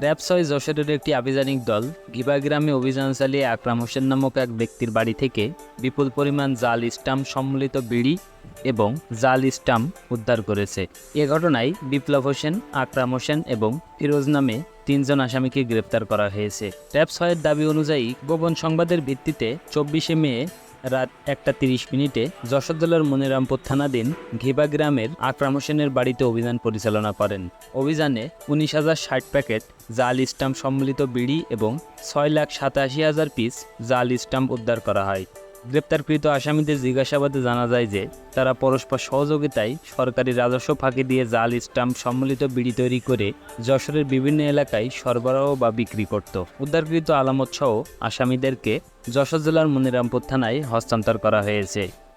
Tap ছয় যশোরের একটি আভিযানিক দল গিবা গ্রামে অভিযান চালিয়ে আকরাম হোসেন নামক এক ব্যক্তির বাড়ি থেকে বিপুল পরিমাণ জাল স্টাম্প সম্মিলিত বিড়ি এবং জাল স্টাম্প উদ্ধার করেছে। এ ঘটনায় বিপ্লব হোসেন, আকরাম হোসেন এবং ফিরোজ নামে তিনজন আসামিকে গ্রেপ্তার করা হয়েছে। ট্যাপ ছয়ের দাবি অনুযায়ী গোপন সংবাদের ভিত্তিতে চব্বিশে মে রাত একটা তিরিশ মিনিটে যশোর জেলার মনিরামপুর থানাধীন ঘিবা গ্রামের আকরাম হোসেনের বাড়িতে অভিযান পরিচালনা করেন। অভিযানে উনিশ হাজার ষাট প্যাকেট জাল স্টাম্প সম্মিলিত বিড়ি এবং ছয় লাখ সাতাশি হাজার পিস জাল স্টাম্প উদ্ধার করা হয়। গ্রেপ্তারকৃত আসামিদের জিজ্ঞাসাবাদে জানা যায় যে, তারা পরস্পর সহযোগিতায় সরকারি রাজস্ব ফাঁকি দিয়ে জাল স্টাম্প সম্মিলিত বিড়ি তৈরি করে যশোরের বিভিন্ন এলাকায় সরবরাহ বা বিক্রি করত। উদ্ধারকৃত আলামত সহ আসামিদেরকে যশোর জেলার মনিরামপুর থানায় হস্তান্তর করা হয়েছে।